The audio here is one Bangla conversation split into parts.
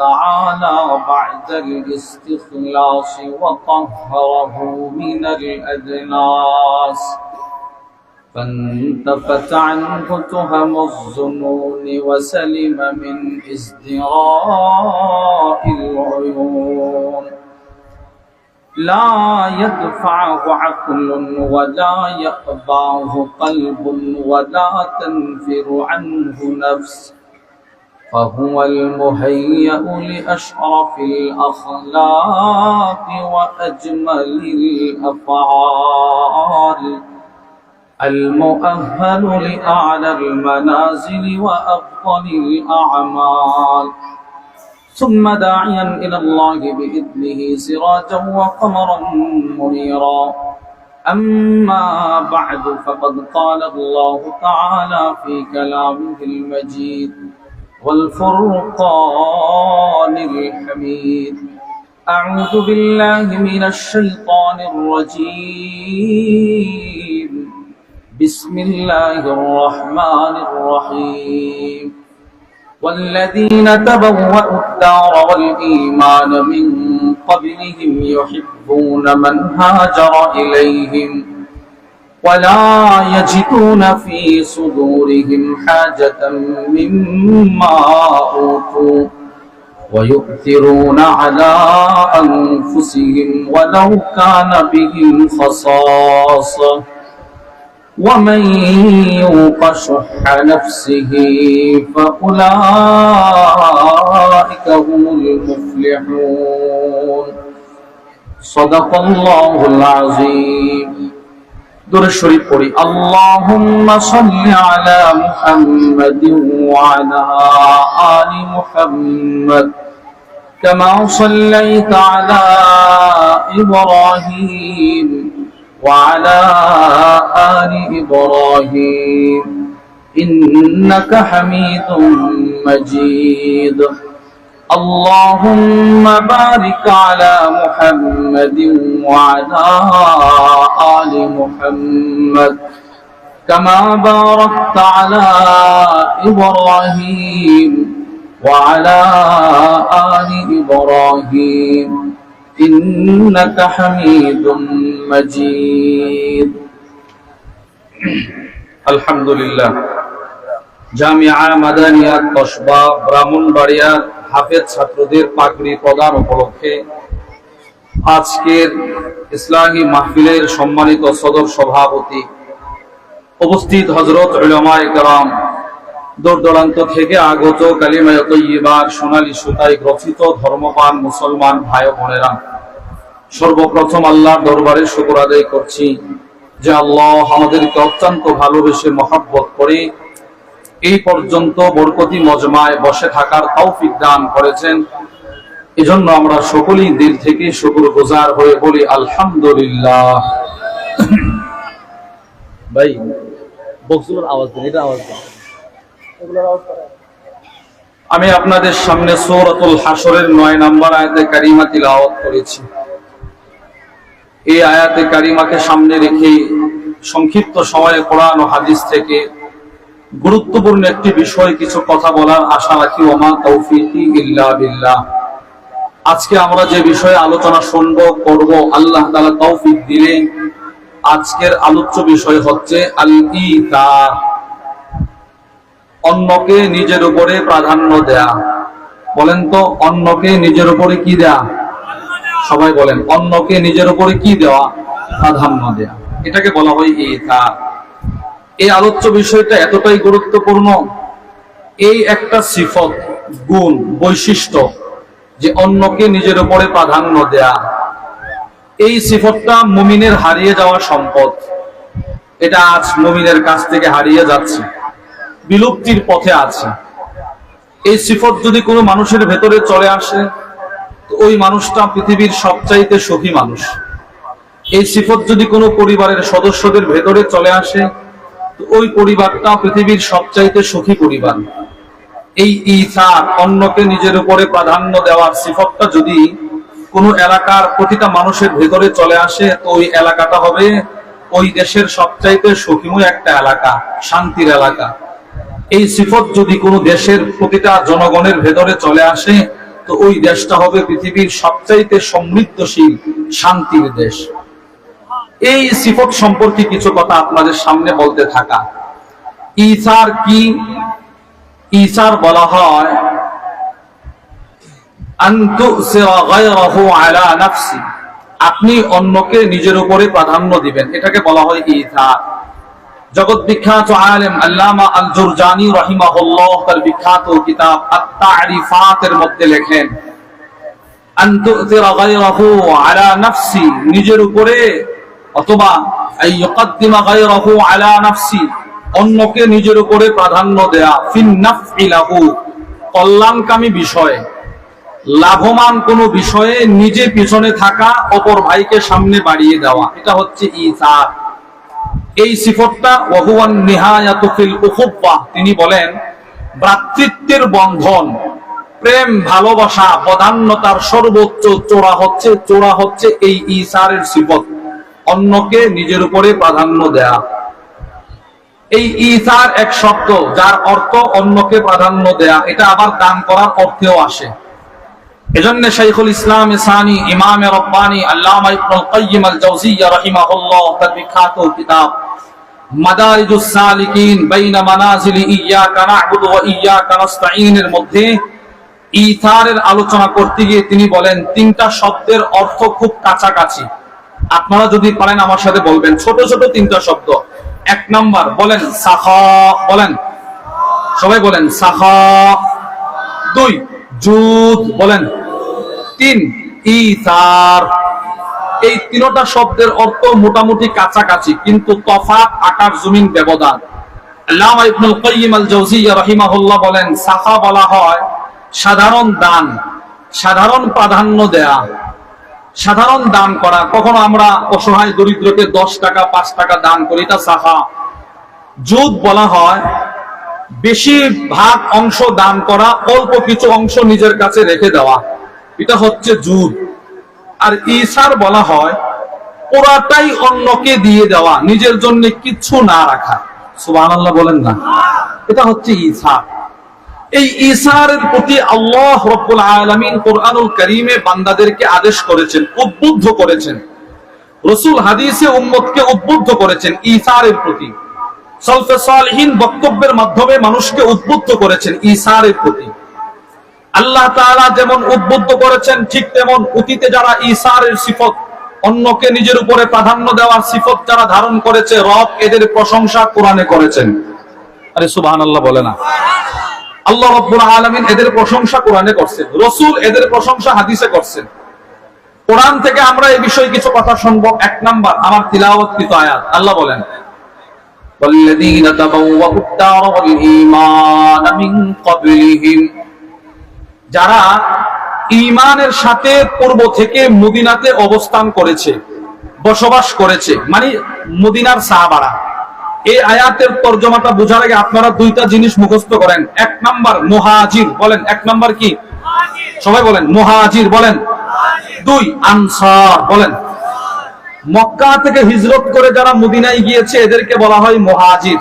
تعالى بعد الاستخلاص وطهره من الأدناس فانتفت عنه تهم الظنون وسلم من إزدراء العيون. لا يدفعه عقل ولا يأباه قلب ولا تنفر عنه نفس. فهو المهيأ لأشرف الأخلاق وأجمل الأفعال. المؤهل لأعلى المنازل وأفضل الأعمال. ثم داعيا إلى الله بإذنه سراجا وقمرا منيرا. أما بعد فقد قال الله تعالى في كلامه المجيد والفرقان الحميد. أعوذ بالله من الشيطان الرجيم. بسم الله الرحمن الرحيم. والذين تبوأوا الدار والإيمان من قبلهم يحبون من هاجر إليهم. ولا يجدون في صدورهم حاجة مما أوتوا ويؤثرون على أنفسهم ولو كان بهم خصاصة. ومن يوق شح نفسه فأولئك هم المفلحون. صدق الله العظيم. دور الشريف قولي اللهم صل على محمد وعلى آل محمد كما صليت على إبراهيم وعلى آل إبراهيم إنك حميد مجيد اللهم بارك على محمد وعلى آل محمد. كما باركت على إبراهيم وعلى آل إبراهيم. إنك حميد مجيد. الحمد لله. جامعة مدنية قشبة برامون بريات হাফেজ ছাত্রদের পাগড়ি প্রদান উপলক্ষে আজকের ইসলামী মাহফিলের সম্মানিত সদর সভাপতি উপস্থিত হজরত রাম দূর দূরান্ত থেকে আগত কালিমায়তার সোনালী সুতায় গ্রথিত ধর্মপান মুসলমান ভাই বোনেরা, সর্বপ্রথম আল্লাহর দরবারে শুকর আদায় করছি যে আল্লাহ আমাদেরকে অত্যন্ত ভালোবেসে মহাব্বত করে এই পর্যন্ত বরকতি মজমায় বসে থাকার তৌফিক দান করেছেন। এজন্য আমরা সকলেই দিল থেকে শুকুর গুজার হয়ে বলি আলহামদুলিল্লাহ। ভাই বক্সগুলোর আওয়াজ দেন এটা আওয়াজ দেন। আমি আপনাদের সামনে সৌরতুল হাসরের নয় নম্বর আয়াতে কারিমা তিলাওয়াত করেছি। এই আয়াতে কারিমাকে সামনে রেখে সংক্ষিপ্ত সময়ে কোরআন ও হাদিস থেকে গুরুত্বপূর্ণ একটি বিষয়, কিছু কথা বলার আশা রাখি, ওমা তৌফিকি আজকে আমরা যে বিষয়ে আলোচনা শুনব করব আল্লাহ তাআলা তৌফিক দিলে আজকের আলোচ্য বিষয় হচ্ছে আল ইতার অন্যকে নিজের উপরে প্রাধান্য দেয়া। বলেন তো, অন্যকে নিজের উপরে কি দেয়া? সবাই বলেন, অন্যকে নিজের উপরে কি দেওয়া? প্রাধান্য দেয়া। এটাকে বলা হয় ইতার। এই আলোচ্য বিষয়টা এতটাই গুরুত্বপূর্ণ, এই একটা সিফত, গুণ, বৈশিষ্ট্য যে অন্যকে নিজের উপরে প্রাধান্য দেয়া। এই সিফতটা মুমিনের হারিয়ে যাওয়া সম্পদ। এটা আজ মুমিনের কাছ থেকে হারিয়ে যাচ্ছে, বিলুপ্তির পথে আছে। এই সিফত যদি কোনো মানুষের ভেতরে চলে আসে, তো ওই মানুষটা পৃথিবীর সবচাইতে সুখী মানুষ। এই সিফত যদি কোনো পরিবারের সদস্যদের ভেতরে চলে আসে ওই পরিবারটা পৃথিবীর সবচাইতে সুখী পরিবার। এই ইসার অন্যকে নিজের উপরে প্রাধান্য দেওয়ার সিফতটা যদি কোন এলাকার প্রতিটা মানুষের ভেতরে চলে আসে, তো ওই এলাকাটা হবে ওই দেশের সবচাইতে সুখীময় একটা এলাকা, শান্তির এলাকা। এই সিফত যদি কোনো দেশের প্রতিটা জনগণের ভেতরে চলে আসে, তো ওই দেশটা হবে পৃথিবীর সবচাইতে সমৃদ্ধশীল, শান্তির দেশ। এই সিফত সম্পর্কে কিছু কথা আপনাদের সামনে বলতে থাকা। ইসার কি? ইসার বলা হয় আপনি অন্যকে নিজের উপরে প্রাধান্য দিবেন। এটাকে বলা হয় ইসার জগৎ বিখ্যাত আল্লামা রহিমাহুল্লাহ তার বিখ্যাত কিতাব মধ্যে লেখেন নিজের উপরে অথবা ইউকাদ্দিমা গায়রাহু আলা নাফসি, অন্যকে নিজের উপরে প্রাধান্য দেয়া, ফিন নাফই লাহু, কল্যাণকামী বিষয়ে। লাভমান কোনো বিষয়ে নিজে পিছনে থাকা অপর ভাইকে সামনে বাড়িয়ে দেওয়া। এটা হচ্ছে ইসার। এই সিফতটা ওহুয়ান নিহায়াতু ফিল তিনি বলেন, ভ্রাতৃত্বের বন্ধন, প্রেম, ভালোবাসা, প্রধান্যতার সর্বোচ্চ চোরা হচ্ছে চোরা হচ্ছে এই ইসারের সিফত। অন্যকে নিজের উপরে প্রাধান্য দেয়া। এই ইসার এক শব্দ, যার অর্থ অন্যকে প্রাধান্য দেয়া, এটা আবার দান করার অর্থেও আসে। এজন্য শাইখুল ইসলাম ইসানি ইমাম রব্বানি, আল্লামা ইবনুল বিখ্যাত কিতাব মধ্যে ইথারের আলোচনা করতে গিয়ে তিনি বলেন, তিনটা শব্দের অর্থ খুব কাছাকাছি। আপনারা যদি পারেন আমার সাথে বলবেন, ছোট ছোট তিনটা শব্দ। এক নাম্বার, বলেন, সাখা, বলেন। সবাই বলেন, সাখা। দুই, জুদ, বলেন। তিন, ইসার। এই তিনটা শব্দের অর্থ মোটামুটি কাছাকাছি, কিন্তু তফাৎ, আকার, জমিন, ব্যবধান। আল্লামা ইবনুল কাইয়িম আল জাওজিয়্যা রাহিমাহুল্লাহ বলেন, সাখা বলা হয় সাধারণ দান, সাধারণ প্রাধান্য দেয়া। সাধারণ দান করা, কখনো আমরা অসহায় দরিদ্রকে দশ টাকা, পাঁচ টাকা দান করি, এটা সাহা। জুদ বলা হয় বেশি ভাগ অংশ দান করা, অল্প কিছু অংশ নিজের কাছে রেখে দেওয়া। এটা হচ্ছে জুদ আর ইসার বলা হয়, পুরাটাই অন্যকে দিয়ে দেওয়া, নিজের জন্য কিচ্ছু না রাখা। সুবহানাল্লাহ বলেন না। এটা হচ্ছে ইসার এই ইসারের প্রতি আল্লাহ রব্বুল আলামিন কোরআনুল কারীমে বান্দাদেরকে আদেশ করেছেন, উদ্বুদ্ধ করেছেন। রসুল হাদিসে উম্মতকে উদ্বুদ্ধ করেছেন ইসারের প্রতি। সলফে বক্তব্যের মাধ্যমে মানুষকে উদ্বুদ্ধ করেছেন ইসারের প্রতি। আল্লাহ তাআলা যেমন উদ্বুদ্ধ করেছেন, ঠিক তেমন অতীতে যারা ইসারের সিফত, অন্যকে নিজের উপরে প্রাধান্য দেওয়ার সিফত যারা ধারণ করেছে, রব এদের প্রশংসা কোরআনে করেছেন। আরে সুবহানাল্লাহ বলে না। আল্লাহ রব্বুল আলামিন এদের প্রশংসা কোরআনে করছেন রসুল এদের প্রশংসা হাদিসে করছেন কোরআন থেকে আমরা এই বিষয়ে কিছু কথা শুনবো এক নাম্বার আমার তিলাওয়াতকৃত আয়াত আল্লাহ বলেন والذين تبوأوا الدار والإيمان من قبلهم যারা ইমানের সাথে পূর্ব থেকে মদিনাতে অবস্থান করেছে বসবাস করেছে মানে মদিনার সাহাবারা এই আয়াতের তর্জমাটা বোঝার আগে আপনারা দুইটা জিনিস মুখস্থ করেন। এক নাম্বার মুহাজির, বলেন। এক নাম্বার কি? সবাই বলেন, মুহাজির, বলেন। দুই, আনসার, বলেন। মক্কা থেকে হিজরত করে যারা মদিনায় গিয়েছে, এদেরকে বলা হয় মুহাজির।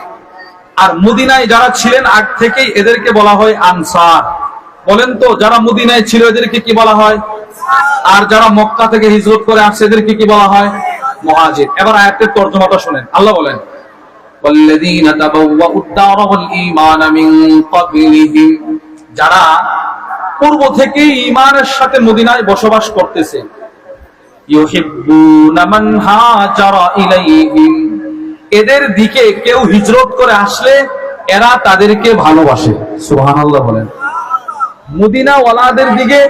আর মদিনায় যারা ছিলেন, আগ থেকেই এদেরকে বলা হয় আনসার। বলেন তো, যারা মদিনায় ছিল, এদেরকে কি বলা হয়? আর যারা মক্কা থেকে হিজরত করে আসছে, এদেরকে কি বলা হয়? মুহাজির। এবার আয়াতের তর্জমাটা শুনেন। আল্লাহ বলেন والذين تبوأوا الدار والإيمان من قبلهم যারা পূর্ব থেকে ইমানের সাথে মদিনায় বসবাস করতেছে ইউহিব্বুনা মান হাজারা ইলাইহিম এদের দিকে কেউ হিজরত করে আসলে এরা তাদেরকে ভালোবাসে সুবহানাল্লাহ বলেন মদিনা ওয়ালাদের দিকে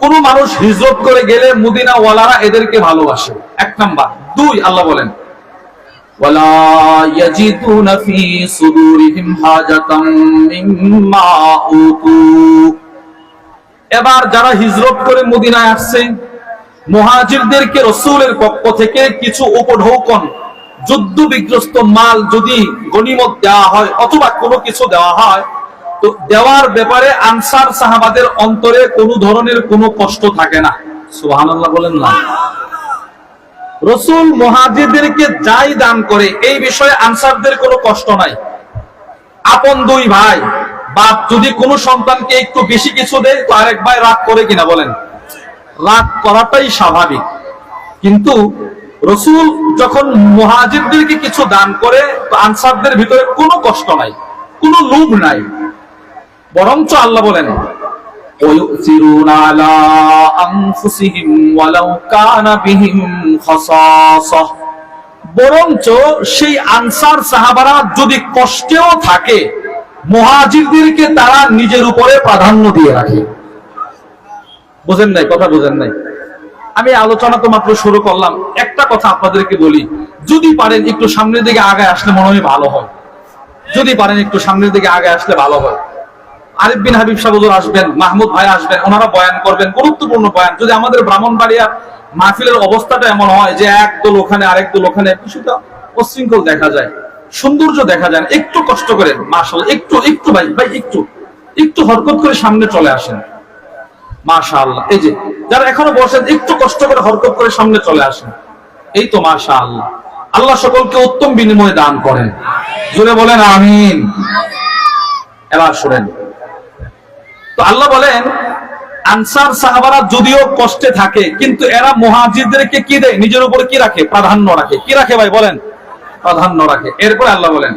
কোন মানুষ হিজরত করে গেলে মদিনা ওয়ালারা এদেরকে ভালোবাসে এক নাম্বার দুই আল্লাহ বলেন ولا يجدون في صدورهم حاجة مما أوتوا এবার যারা হিজরত করে মদিনায় আসছে মুহাজিরদেরকে রসুলের পক্ষ থেকে কিছু উপঢৌকন যুদ্ধ বিগ্রস্ত মাল যদি গনিমত দেওয়া হয় অথবা কোনো কিছু দেওয়া হয় তো দেওয়ার ব্যাপারে আনসার সাহাবাদের অন্তরে কোনো ধরনের কোনো কষ্ট থাকে না সুবহানাল্লাহ বলেন না রসুল মহাজিদেরকে যাই দান করে, এই বিষয়ে আনসারদের কোনো কষ্ট নাই। আপন দুই ভাই, বাপ যদি কোনো সন্তানকে একটু বেশি কিছু দেয়, তো আরেক ভাই রাগ করে কিনা বলেন? রাগ করাটাই স্বাভাবিক। কিন্তু রসুল যখন মুহাজিরদেরকে কিছু দান করে, তো আনসারদের ভিতরে কোনো কষ্ট নাই, কোনো লোভ নাই। বরঞ্চ আল্লাহ বলেন ويؤثرون على أنفسهم ولو كان بهم خصاصة বরঞ্চ সেই আনসার সাহাবারা যদি কষ্টেও থাকে মুহাজিরদেরকে তারা নিজের উপরে প্রাধান্য দিয়ে রাখে বুঝেন নাই কথা বুঝেন নাই আমি আলোচনা তো মাত্র শুরু করলাম একটা কথা আপনাদেরকে বলি যদি পারেন একটু সামনের দিকে আগে আসলে মনে হয় ভালো হয় যদি পারেন একটু সামনের দিকে আগে আসলে ভালো হয় আরিফ বিন হাবিব সাহুদুর আসবেন, মাহমুদ ভাই আসবেন, ওনারা বয়ান করবেন, গুরুত্বপূর্ণ বয়ান। যদি আমাদের ব্রাহ্মণবাড়িয়া মাহফিলের অবস্থাটা এমন হয় যে এক দল ওখানে, আরেক দল ওখানে কিছুটা অশৃঙ্খল দেখা যায়, সৌন্দর্য দেখা যায় একটু কষ্ট করে মার্শাল একটু একটু ভাই ভাই, একটু একটু হরকত করে সামনে চলে আসেন। মাশাআল্লাহ, এই যে, যারা এখনও বসেন, একটু কষ্ট করে হরকত করে সামনে চলে আসেন। এই তো মাশাআল্লাহ, আল্লাহ সকলকে উত্তম বিনিময়ে দান করেন। জুড়ে বলেন, আমিন। এবার শুনেন। তো আল্লাহ বলেন, আনসার সাহাবারা যদিও কষ্টে থাকে, কিন্তু এরা মহাজিদদেরকে কি দেয়? নিজের উপর কি রাখে? প্রাধান্য রাখে। কি রাখে ভাই, বলেন। প্রাধান্য রাখে। এরপরে আল্লাহ বলেন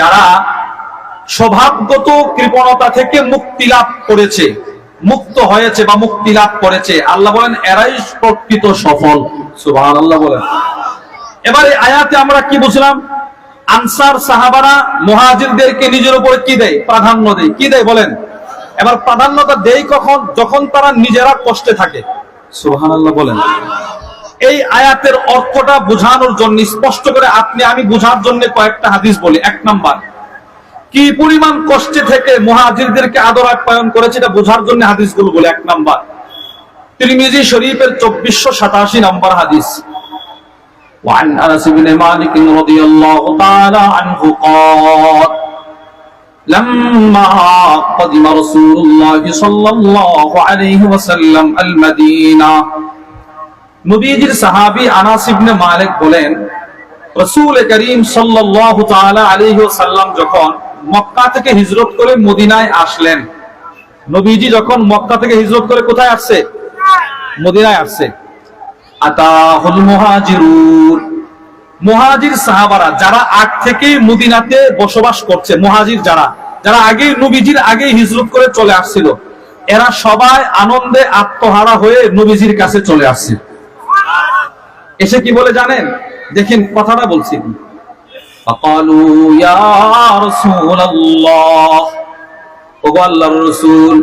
যারা স্বভাবগত কৃপণতা থেকে মুক্তি লাভ করেছে, মুক্ত হয়েছে বা মুক্তি লাভ করেছে, আল্লাহ বলেন, এরাই প্রকৃত সফল। সুভান আল্লাহ বলেন। এবারে আয়াতে আমরা কি বুঝলাম? আনসার সাহাবারা মুহাজিরদেরকে নিজের উপরে কি দেয়? প্রাধান্য দেয়। কি দেয় বলেন? এবার প্রাধান্যতা দেয় কখন? যখন তারা নিজেরা কষ্টে থাকে। সুবহানাল্লাহ বলেন। এই আয়াতের অর্থটা বোঝানোর জন্য, স্পষ্ট করে আপনি, আমি বোঝার জন্য কয়েকটা হাদিস বলি। এক নাম্বার, কি পরিমাণ কষ্টে থেকে মুহাজিরদেরকে আদর আপ্যায়ন করেছে এটা বোঝার জন্য হাদিসগুলো বলি। এক নাম্বার, তিরমিজি শরীফের চব্বিশশো সাতাশি নম্বর হাদিস। وعن انس بن مالك رضي الله تعالى عنه قال لما قدم رسول الله صلى الله عليه وسلم المدينه নবীজির সাহাবী আনাস ইবনে মালিক বলেন রাসূল করিম সাল্লাল্লাহু তাআলা আলাইহি ওয়াসাল্লাম যখন মক্কা থেকে হিজরত করে মদিনায় আসলেন নবীজি যখন মক্কা থেকে হিজরত করে কোথায় আসছে মদিনায় আসছে আতাহুল মুহাজিরুন। মুহাজির সাহাবারা যারা আগ থেকে মদিনাতে বসবাস করছে, মুহাজির যারা যারা আগে নবীজির আগে হিজরত করে চলে আসছিল, এরা সবাই আনন্দে আত্মহারা হয়ে নবীজির কাছে চলে আসছে। এসে কি বলে জানেন? দেখেন কথাটা বলছি। আল্লাহ রসুল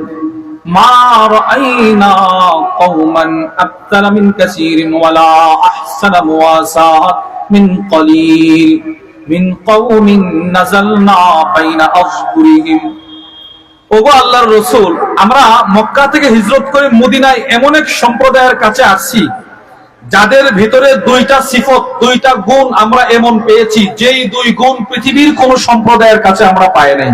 আল্লাহর রাসূল, আমরা মক্কা থেকে হিজরত করে মদিনায় এমন এক সম্প্রদায়ের কাছে আসছি, যাদের ভিতরে দুইটা সিফত, দুইটা গুণ আমরা এমন পেয়েছি, যেই দুই গুণ পৃথিবীর কোন সম্প্রদায়ের কাছে আমরা পাই নাই।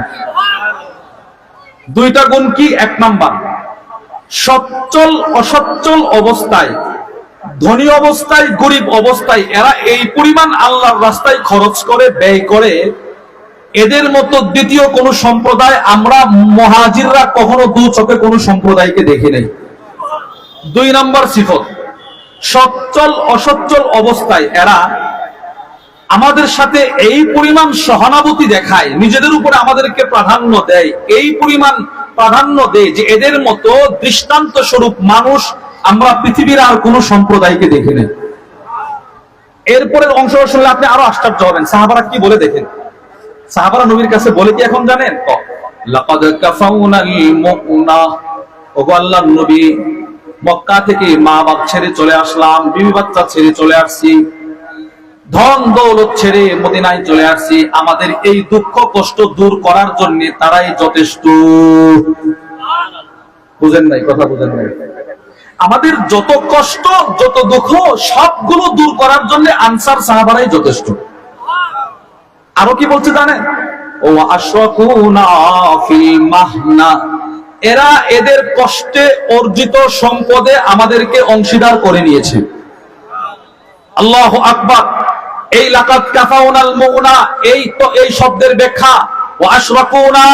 দুইটা গুণ কি? এক নাম্বার। সচ্ছল, অসচ্ছল অবস্থায়, ধনী অবস্থায়, গরিব অবস্থায়, এরা এই পরিমাণ আল্লাহর রাস্তায় খরচ করে, ব্যয় করে। এদের মতো দ্বিতীয় কোন সম্প্রদায় আমরা মহাজিররা কখনো দু চোখে কোন সম্প্রদায়কে দেখি নাই। দুই নাম্বার সিফত। সচ্ছল, অসচ্ছল অবস্থায় এরা আমাদের সাথে এই পরিমাণ সহানুভূতি দেখায়, নিজেদের উপরে আমাদেরকে প্রাধান্য দেয়, এই পরিমাণ প্রাধান্য দেয় যে এদের মতো দৃষ্টান্ত স্বরূপ মানুষ আমরা পৃথিবীর আর কোন সম্প্রদায়কে দেখি না এরপরের অংশ শুনলে আপনি আরও আশ্চর্য হবেন। সাহাবারা কি বলে দেখেন? সাহাবারা নবীর কাছে বলে কি এখন জানেন? নবী, মক্কা থেকে মা বাপ ছেড়ে চলে আসলাম, বিবি বাচ্চা ছেড়ে চলে আসছি। ধন দৌলত ছেড়ে মদিনায় চলে আসছি। আমাদের এই দুঃখ কষ্ট দূর করার জন্য তারাই যথেষ্ট। বুঝেন নাই, কথা বুঝেন নাই। আমাদের যত কষ্ট, যত দুঃখ, সবগুলো দূর করার জন্য আনসার সাহাবারাই যথেষ্ট। আরও কি বলছে জানেন? ও মাহনা। এরা এদের কষ্টে অর্জিত সম্পদে আমাদেরকে অংশীদার করে নিয়েছে। আল্লাহ আকবার। এই লাকাত কাফাউনাল মুগনা, এই তো এই শব্দের ব্যাখ্যা। ও আশরাকুনা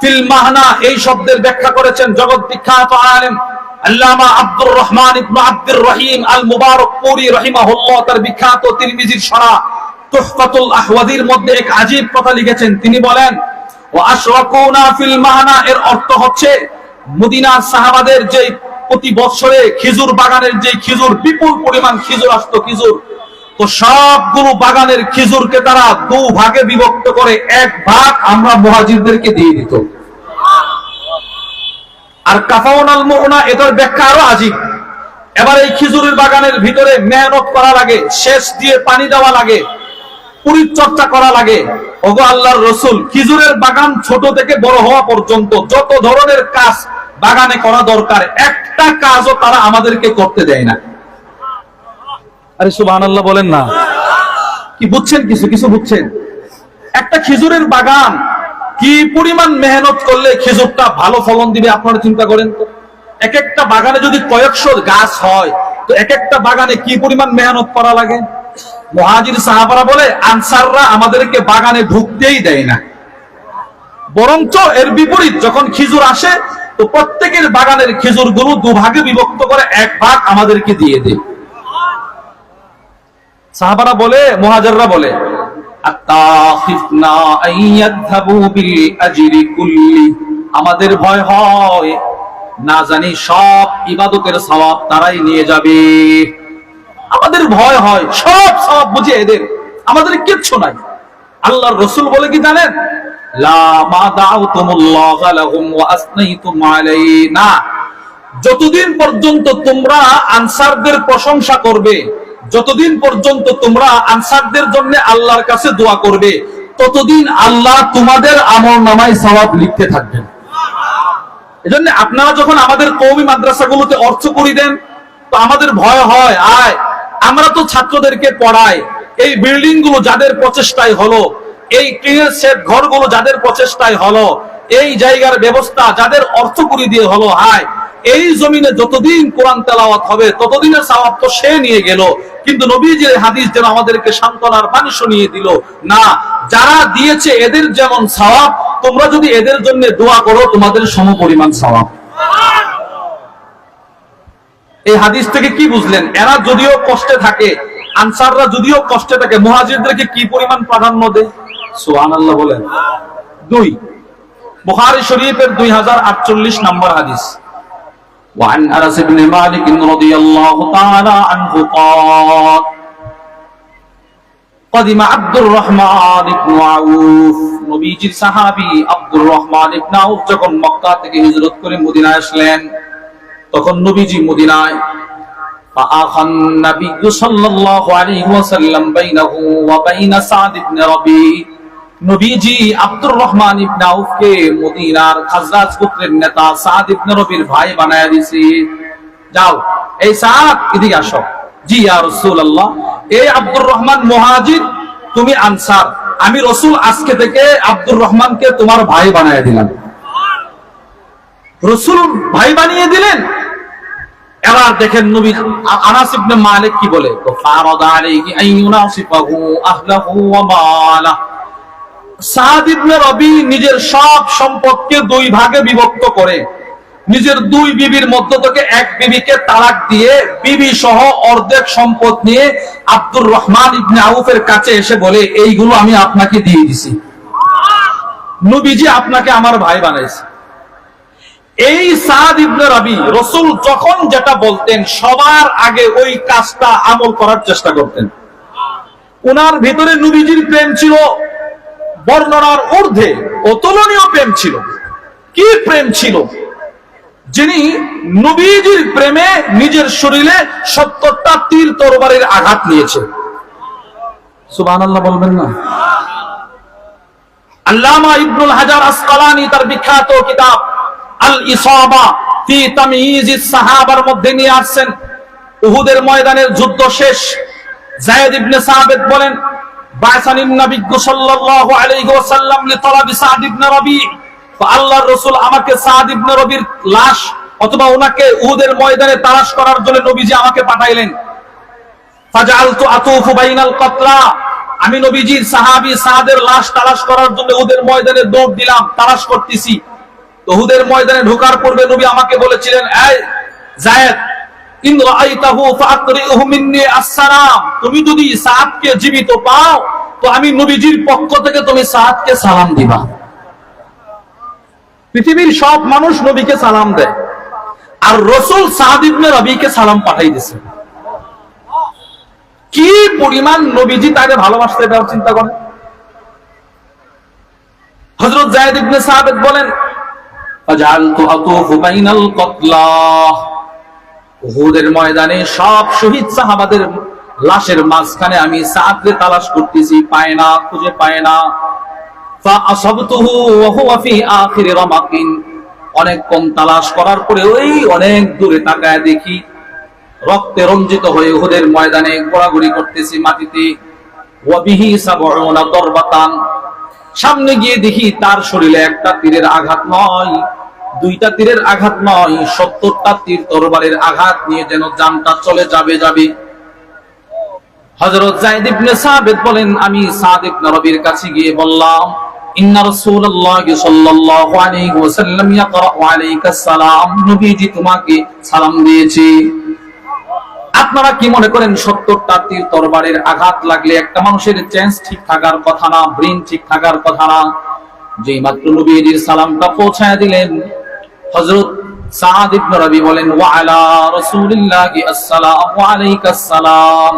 ফিল মাহনা, এই শব্দের ব্যাখ্যা করেছেন জগৎ বিখ্যাত আলেম আল্লামা আব্দুর রহমান ইবনে আব্দুর রহিম আল মুবারক পুরি রাহিমাহুল্লাহ, তার বিখ্যাত তিরমিজির সরা তুহফাতুল আহওয়াদির মধ্যে এক আজীব কথা লিখেছেন। তিনি বলেন ও আশরাকুনা ফিল মাহনা এর অর্থ হচ্ছে, মদিনার সাহাবাদের যে প্রতি বছরে খেজুর বাগানের যে খেজুর, বিপুল পরিমাণ খেজুর আসতো, খেজুর। তো সবগুলো বাগানের খেজুরকে তারা দু ভাগে বিভক্ত করে, এক ভাগ আমরা মহাজিরদেরকে দিয়ে দিত। আর কাফাউনাল মোহনা এটার ব্যাখ্যা আরও আজিব। এবার এই খেজুরের বাগানের ভিতরে মেহনত করা লাগে শেষ দিয়ে পানি দেওয়া লাগে পরিচর্যা করা লাগে। ওগো আল্লাহর রসুল, খেজুরের বাগান ছোট থেকে বড় হওয়া পর্যন্ত যত ধরনের কাজ বাগানে করা দরকার, একটা কাজও তারা আমাদেরকে করতে দেয় না। আরে সুবহান আল্লাহ বলেন না। কি বুঝছেন কিছু? কিছু বুঝছেন? একটা খেজুরের বাগান কি পরিমাণ মেহনত করলে খেজুরটা ভালো ফলন দিবে আপনারা চিন্তা করেন তো? এক একটা বাগানে যদি কয়েকশো গাছ হয়, তো এক একটা বাগানে কি পরিমাণ মেহনত করা লাগে? মহাজির সাহাবারা বলে, আনসাররা আমাদেরকে বাগানে ঢুকতেই দেয় না। বরঞ্চ এর বিপরীত, যখন খিজুর আসে, তো প্রত্যেকের বাগানের খেজুরগুলো দুভাগে বিভক্ত করে এক ভাগ আমাদেরকে দিয়ে দেয়। সাহাবারা বলে, মহাজাররা বলে আমাদের ভয় হয়, না জানি সব ইবাদতের সওয়াব তারাই নিয়ে যাবে। আমাদের ভয় হয়, সব সওয়াব বুঝে এদের, আমাদের কিচ্ছু নাই। আল্লাহর রসুল বলে কি জানেন? ওয়া যতদিন পর্যন্ত তোমরা আনসারদের প্রশংসা করবে যতদিন পর্যন্ত তোমরা আনসারদের জন্য আল্লাহর কাছে দোয়া করবে, ততদিন আল্লাহ তোমাদের আমল নামায় সওয়াব লিখতে থাকবেন। এজন্য আপনারা যখন আমাদের কৌমি মাদ্রাসাগুলোতে অর্থ করি দেন, তো আমাদের ভয় হয়, আয়, আমরা তো ছাত্রদেরকে পড়াই, এই বিল্ডিংগুলো যাদের প্রচেষ্টায় হলো, এই টিনের সেট ঘরগুলো যাদের প্রচেষ্টায় হলো, এই জায়গার ব্যবস্থা যাদের অর্থ করি দিয়ে হলো হায় এই জমিনে যতদিন কোরআন তেলাওয়াত হবে, ততদিনের সওয়াব তো সে নিয়ে গেল। কিন্তু নবীজির হাদিস যেন আমাদেরকে সান্ত্বনার বাণী শুনিয়ে দিল, না, যারা দিয়েছে এদের যেমন সওয়াব, তোমরা যদি এদের জন্য দোয়া করো, তোমাদের সম পরিমাণ সওয়াব। এই হাদিস থেকে কি বুঝলেন? এরা যদিও কষ্টে থাকে, আনসাররা যদিও কষ্টে থাকে, মুহাজিরদেরকে কি পরিমাণ প্রাধান্য দেয়? সুবহানাল্লাহ বলেন। দুই, বুখারী শরীফের দুই হাজার আটচল্লিশ নম্বর হাদিস। وعن انس بن مالك رضي الله تعالى عنه قال قدم عبد الرحمن بن عوف নবীজির সাহাবী আব্দুর রহমান ইবনে আউফ যখন মক্কা থেকে হিজরত করে মদিনায় আসলেন তখন নবীজি মদিনায় فآخى النبي صلى الله عليه وسلم بينه وبين سعد بن ربيع নবীজি আব্দুর রহমান ইবনে আউফকে মদিনার খাজরাজ গোত্রের নেতা সাদ ইবনে রবির ভাই যাও, এই সাদ, এদিকে আসো। জি, ইয়া রাসূলুল্লাহ এই আব্দুর রহমান মুহাজির, তুমি আনসার। আমি রসুল আজকে থেকে আব্দুর রহমানকে তোমার ভাই বানায় দিলাম। রসুল ভাই বানিয়ে দিলেন। এবার দেখেন নবী আনাস ইবনে মালিক কি বলে? তো ফারাদা আলাইহি আন ইউনাসিফাহু আহলাহু ওয়া মালা রবি নিজের সব সম্পদকে দুই ভাগে বিভক্ত করে। নিজের দুই বিবির মধ্য থেকে এক বিবিকে তালাক দিয়ে বিবি সহ অর্ধেক সম্পদ নিয়ে আব্দুর রহমান ইবনে আউফের কাছে এসে বলে, এইগুলো আমি আপনাকে দিয়ে দিছি। নবীজি আপনাকে আমার ভাই বানাইছে। এই সাদ ইবনে রবি রসুল যখন যেটা বলতেন, সবার আগে ওই কাজটা আমল করার চেষ্টা করতেন। ওনার ভিতরে নবীজির প্রেম ছিল বর্ণনার ঊর্ধ্বে অতুলনীয় প্রেম ছিল। কি প্রেম ছিল? যিনি নবীজির প্রেমে নিজের শরীরে সত্তরটা তীর তরবারের আঘাত নিয়েছে। সুবহানাল্লাহ বলবেন না? আল্লামা ইবনুল হাজার আসকালানি তার বিখ্যাত কিতাব আল ইসাবা ফি তাময়িজিস সাহাবার মধ্যে নিয়ে আসছেন। উহুদের ময়দানের যুদ্ধ শেষ। জায়েদ ইবনে সাহাবেদ বলেন ময়দানে আমি নবীজির সাহাবী সাদের লাশ তালাশ করার জন্য ওদের ময়দানে দৌড় দিলাম, তালাশ করতেছি। তো হুদের ময়দানে ঢোকার পূর্বে নবী আমাকে বলেছিলেন তুমি যদি সাদকে জীবিত পাও, তো আমি নবীজির পক্ষ থেকে তুমি সাদকে সালাম দিবা। পৃথিবীর সব মানুষ নবীকে সালাম দেয়। আর রসুল সাদ রবিকে সালাম পাঠাই দিছে। কি পরিমাণ নবীজি তাকে ভালোবাসতে এটাও চিন্তা করেন হযরত জায়েদ ইবনে সাবিত বলেন ফাজআলতু আতুফু বাইনাল কতলা। উহুদের ময়দানে সব শহীদ সাহাবাদের লাশের মাঝখানে আমি সাদকে তালাশ করতেছি, পায় না, খুঁজে পায় না। করার পরে ওই অনেক দূরে তাকায় দেখি, রক্তে রঞ্জিত হয়ে ময়দানে করতেছি মাটিতে। দরবাতান। সামনে গিয়ে দেখি তার শরীরে একটা তীরের আঘাত নয়। দুইটা তীরের আঘাত নয়, সত্তরটা তীর তরবারের আঘাত নিয়ে যেন জানটা চলে যাবে যাবে। ইবনে সাবিত বলেন, আমি সাদ ইবনে রবির কাছে গিয়ে বললাম আপনারা কি মনে করেন, সত্তরটা তীর তরবারের আঘাত লাগলে একটা মানুষের চেঞ্জ ঠিক থাকার কথা না, ব্রেন ঠিক থাকার কথা না? যেই মাত্র নবীজির সালামটা পৌঁছায় দিলেন হযরত সাদ বলেন ওয়া আলা রাসূলিল্লাহি আসসালামু আলাইকাস সালাম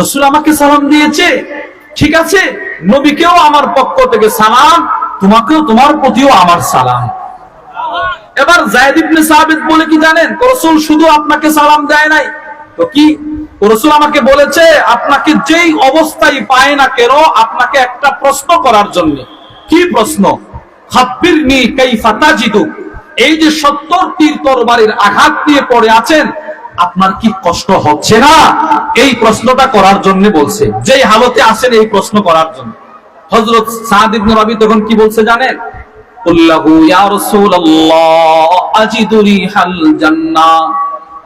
রসুল আমাকে সালাম দিয়েছে, ঠিক আছে, নবীকেও আমার পক্ষ থেকে সালাম, তোমাকেও তোমার প্রতিও আমার সালাম। এবার ইবনে সাবিত বলে কি জানেন? রসুল শুধু আপনাকে সালাম দেয় নাই। তো কি? রসুল আমাকে বলেছে, আপনাকে যেই অবস্থায় পায় না কেন, আপনাকে একটা প্রশ্ন করার জন্য। কি প্রশ্ন? খাব্বির নি কাইফা তাজিদু। এই যে সত্তর তীর তরবারির আঘাত দিয়ে পড়ে আছেন, আপনার কি কষ্ট হচ্ছে না? এই প্রশ্নটা করার জন্য বলছে। যে হালতে আছেন এই প্রশ্ন করার জন্য। হযরত সাদ তখন কি বলছে জানেন?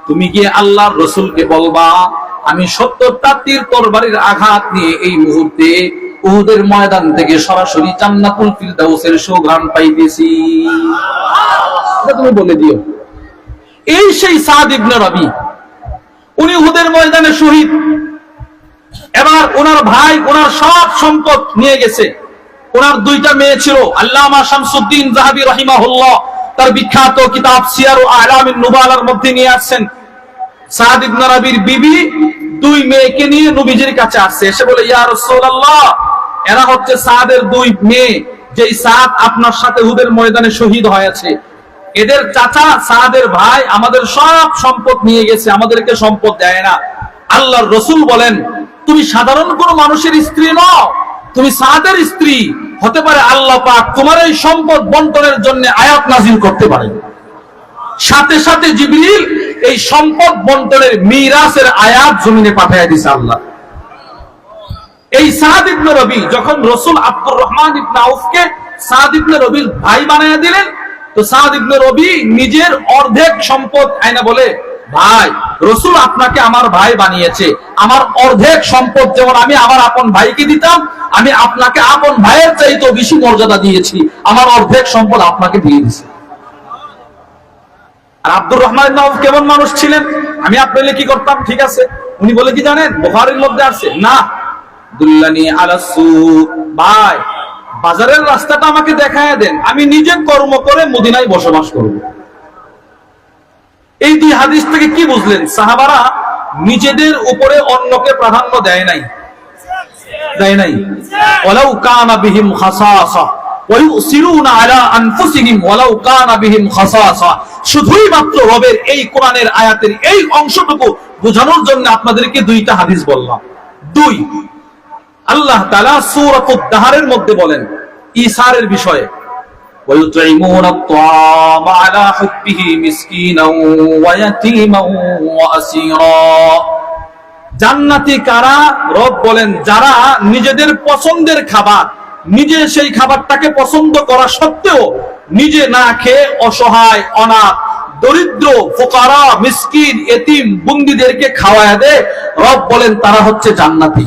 তুমি গিয়ে আল্লাহর রসুলকে বলবা, আমি সত্তরটা তীর তরবারির আঘাত নিয়ে এই মুহূর্তে উহুদের ময়দান থেকে সরাসরি জান্নাতুল ফিরদাউসের সুঘ্রাণ পাইতেছি। এটা তুমি বলে দিও। এই সেই সাদ ইবনে রবি উনি উহুদের ময়দানে শহীদ। এবার ওনার ভাই ওনার সব সম্পদ নিয়ে গেছে। ওনার দুইটা মেয়ে ছিল আল্লামা শামসুদ্দিন জাহাবি রহিমাহুল্লাহ। তার বিখ্যাত কিতাব সিয়ার ও আলামিন নুবালার মধ্যে নিয়ে আসছেন। সাদ ইবনে রাবির বিবি দুই মেয়েকে নিয়ে নবীজির কাছে আসছে। এসে বলে ইয়া রাসূলুল্লাহ এরা হচ্ছে সাদের দুই মেয়ে, যেই সাদ আপনার সাথে হুদের ময়দানে শহীদ হয়েছে। এদের চাচা সাদের ভাই আমাদের সব সম্পদ নিয়ে গেছে, আমাদেরকে সম্পদ দেয় না। আল্লাহর রসুল বলেন, তুমি সাধারণ কোন মানুষের স্ত্রী নও, তুমি সাদের স্ত্রী। হতে পারে আল্লাহ পাক তোমার এই সম্পদ বন্টনের জন্য আয়াত নাজিল করতে পারেন। সাথে সাথে জিবরিল এই সম্পদ বন্টনের মিরাসের আয়াত জমিনে পাঠিয়ে দিছে আল্লাহ। এই সাদ ইবনে রবি যখন রসুল আব্দুর রহমান ইবনে আউফকে সাদ ইবনে রবির ভাই বানায় দিলেন, তো সাদ ইবনে রবি নিজের অর্ধেক সম্পদ আয়না বলে, ভাই, রসুল আপনাকে আমার ভাই বানিয়েছে। আমার অর্ধেক সম্পদ যেমন আমি আমার আপন ভাইকে দিতাম, আমি আপনাকে আপন ভাইয়ের চাইতেও বেশি মর্যাদা দিয়েছি। আমার অর্ধেক সম্পদ আপনাকে দিয়ে দিছি। আর আব্দুর রহমান আউফ কেমন মানুষ ছিলেন? আমি আপনাকে কি করতাম, ঠিক আছে। উনি বলে কি জানেন? বুখারীর মধ্যে আছে না দুল্লানি আলাসু ভাই, বাজারের রাস্তাটা আমাকে দেখায় দেন। আমি নিজে কর্ম করে মদিনায় বসবাস করব। এই দুই হাদিস থেকে কি বুঝলেন? সাহাবারা নিজেদের উপরে অন্যকে প্রাধান্য দেয় নাই। দেয় নাই। ওলাউ কানা বিহিম কোরআনের আয়াতের এই অংশটুকু জন্য আপনাদেরকে দুইটা হাদিস বললাম। দুই আল্লাহ তাআলা সূরাতুদ দাহারের মধ্যে বলেন ঈসারের বিষয়ে ويطعمون الطعام على حبه مسكينا ويتيما واسيرا জান্নাতি কারা রব বলেন যারা নিজেদের পছন্দের খাবার নিজে সেই খাবারটাকে পছন্দ করা সত্ত্বেও নিজে না খেয়ে অসহায় অনাথ দরিদ্র ফোকারা মিসকিন এতিম বন্দিদেরকে খাওয়ায় দে রব বলেন তারা হচ্ছে জান্নাতি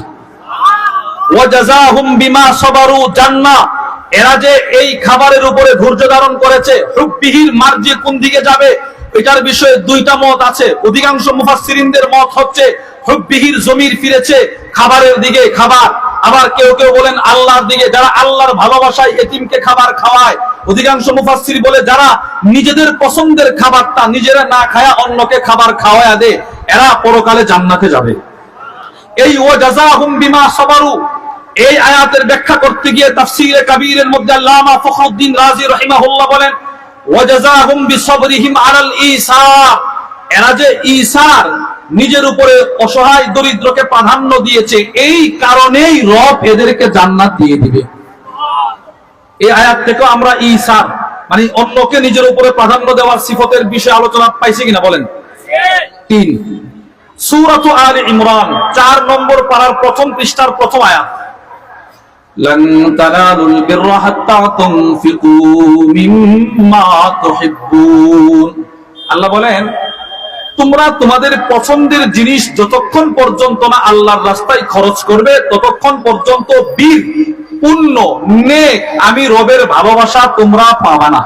ওয়াজাজাহুম বিমা সাবারু এরা যে এই খাবারের উপরে ধৈর্য ধারণ করেছে মার্জি কোন দিকে যাবে, এটার বিষয়ে দুইটা মত আছে। অধিকাংশ মুফাসসিরিনদের মত হচ্ছে হুব্বিহির জমির ফিরেছে, খাবারের দিকে খাবার। আবার কেউ কেউ বলেন, আল্লাহর দিকে। যারা আল্লাহর ভালোবাসায় এতিমকে খাবার খাওয়ায়, অধিকাংশ মুফাসসির বলে, যারা নিজেদের পছন্দের খাবারটা নিজেরা না খায়া অন্যকে খাবার খাওয়ায়া দে এরা পরকালে জান্নাতে যাবে। এই ও জাযাহুম বিমা সাবারু এই আয়াতের ব্যাখ্যা করতে গিয়ে তাফসীরে কাবীরের মধ্যে আল্লামা ফখরুদ্দিন রাজি রাহিমাহুল্লাহ বলেন ওয়া জাযাহুম বিসাবরিহিম আলাল ঈসার এরা যে ঈসার নিজের উপরে অসহায় দরিদ্রকে প্রাধান্য দিয়েছে, এই কারণেই রব এদেরকে জান্নাত দিয়ে দিবে। এই আয়াত থেকে আমরা ঈসার মানে অন্যকে নিজের উপরে প্রাধান্য দেওয়ার সিফতের বিষয়ে আলোচনা পাইছি কিনা বলেন? তিন। সূরাতু আলে ইমরান, চার নম্বর পারার প্রথম পৃষ্ঠার প্রথম আয়াত। لن تنالوا البر حتى تنفقوا مما تحبون আল্লাহ বলেন তোমরা তোমাদের পছন্দের জিনিস যতক্ষণ পর্যন্ত না আল্লাহর রাস্তায় খরচ করবে ততক্ষণ পর্যন্ত বীর পুণ্য নেক আমি রবের ভালোবাসা তোমরা পাবা না